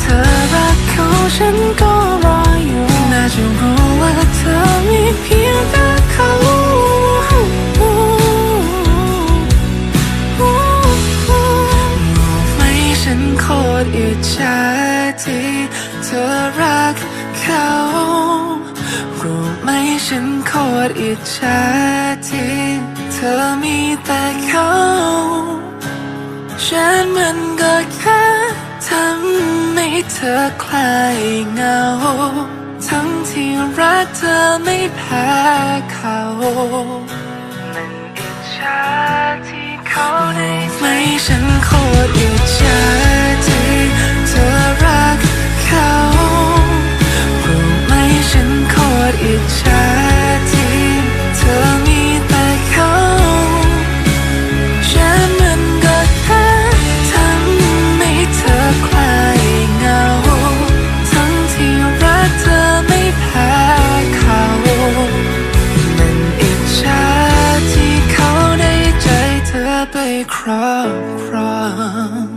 เธอรักเขาฉันก็รออยู่ น่าจะรู้ว่าเธอมีเพียงแต่เขารู้ไหมฉันโคตรอิจฉาที่เธอรักเขารู้ไหมฉันโคตรอิจฉาที่เธอมีแต่เขาฉันมัน ให้เธอคลายเหงา ทั้งที่รักเธอไม่แพ้เขามันอิจฉาที่เขาได้ไหมฉันโคตรอิจฉา ไปครอบครอง